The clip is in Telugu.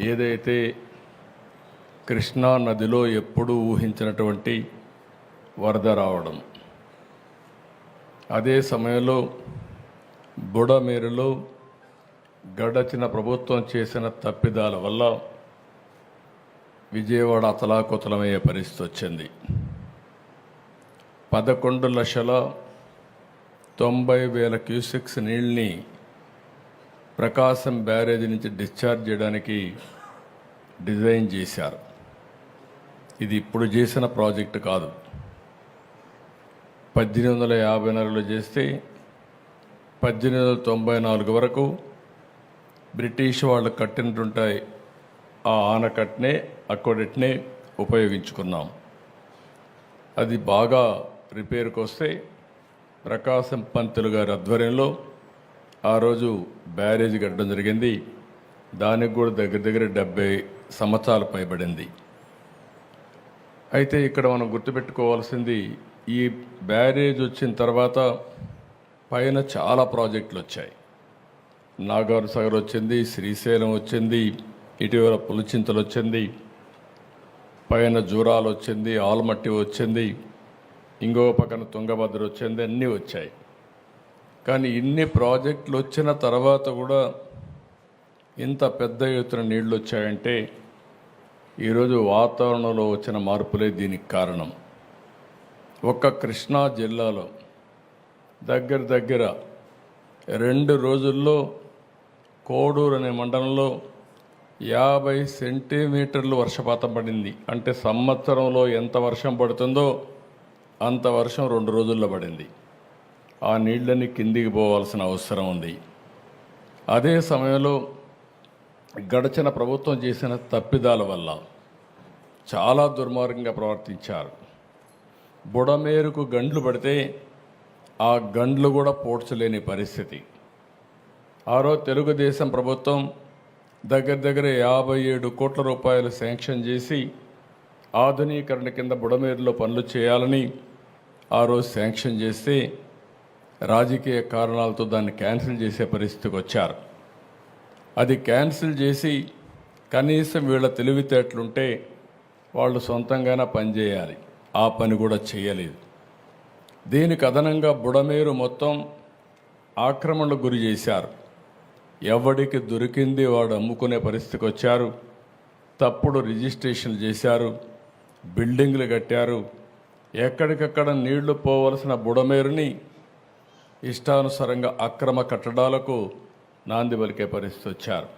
ఏదైతే కృష్ణా నదిలో ఎప్పుడూ ఊహించినటువంటి వరద రావడం అదే సమయంలో బుడమేరులో గడచిన ప్రభుత్వం చేసిన తప్పిదాల వల్ల విజయవాడ అతలాకుతలమయ్యే పరిస్థితి వచ్చింది. పదకొండు లక్షల తొంభై వేల క్యూసెక్స్ నీళ్ళని ప్రకాశం బ్యారేజ్ నుంచి డిశ్చార్జ్ చేయడానికి డిజైన్ చేశారు. ఇది ఇప్పుడు చేసిన ప్రాజెక్ట్ కాదు. పద్దెనిమిది వందల యాభై నాలుగులో చేస్తే పద్దెనిమిది వందల తొంభై నాలుగు వరకు బ్రిటిష్ వాళ్ళు కట్టినట్టుంటాయి ఆ ఆనకట్నే అక్వడెట్నే ఉపయోగించుకున్నాం. అది బాగా రిపేర్కి వస్తే ప్రకాశం పంతులు గారి ఆధ్వర్యంలో ఆ రోజు బ్యారేజ్ కట్టడం జరిగింది. దానికి కూడా దగ్గర దగ్గర డెబ్బై సంవత్సరాలు పైబడింది. అయితే ఇక్కడ మనం గుర్తుపెట్టుకోవాల్సింది ఈ బ్యారేజ్ వచ్చిన తర్వాత పైన చాలా ప్రాజెక్టులు వచ్చాయి. నాగార్ సాగర్ వచ్చింది శ్రీశైలం వచ్చింది ఇటీవల పులిచింతలు వచ్చింది పైన జూరాలు వచ్చింది ఆల్మట్టి వచ్చింది ఇంకో పక్కన తుంగభద్ర వచ్చింది అన్నీ వచ్చాయి. కానీ ఇన్ని ప్రాజెక్టులు వచ్చిన తర్వాత కూడా ఇంత పెద్ద ఎత్తున నీళ్ళు వచ్చాయంటే ఈరోజు వాతావరణంలో వచ్చిన మార్పులే దీనికి కారణం. ఒక్క కృష్ణా జిల్లాలో దగ్గర దగ్గర రెండు రోజుల్లో కోడూరు అనే మండలంలో యాభై సెంటీమీటర్లు వర్షపాతం పడింది. అంటే సంవత్సరంలో ఎంత వర్షం పడుతుందో అంత వర్షం రెండు రోజుల్లో పడింది. ఆ నీళ్ళని కిందికి పోవాల్సిన అవసరం ఉంది. అదే సమయంలో గడచిన ప్రభుత్వం చేసిన తప్పిదాల వల్ల చాలా దుర్మార్గంగా ప్రవర్తించారు. బుడమేరుకు గండ్లు పడితే ఆ గండ్లు కూడా పోడ్చలేని పరిస్థితి. ఆ రోజు తెలుగుదేశం ప్రభుత్వం దగ్గర దగ్గర యాభై ఏడు కోట్ల రూపాయలు శాంక్షన్ చేసి ఆధునీకరణ కింద బుడమేరులో పనులు చేయాలని ఆ రోజు శాంక్షన్ చేస్తే రాజకీయ కారణాలతో దాన్ని క్యాన్సిల్ చేసే పరిస్థితికి వచ్చారు. అది క్యాన్సిల్ చేసి కనీసం వీళ్ళ తెలివితేటలుంటే వాళ్ళు సొంతంగానే పనిచేయాలి ఆ పని కూడా చేయలేదు. దీనికి అదనంగా బుడమేరు మొత్తం ఆక్రమణకు గురి చేశారు. ఎవడికి దొరికింది వాడు అమ్ముకునే పరిస్థితికి వచ్చారు. తప్పుడు రిజిస్ట్రేషన్లు చేశారు. బిల్డింగ్లు కట్టారు. ఎక్కడికక్కడ నీళ్ళు పోవలసిన బుడమేరుని ఇష్టానుసారంగా అక్రమ కట్టడాలకు నాంది పలికే పరిస్థితి వచ్చారు.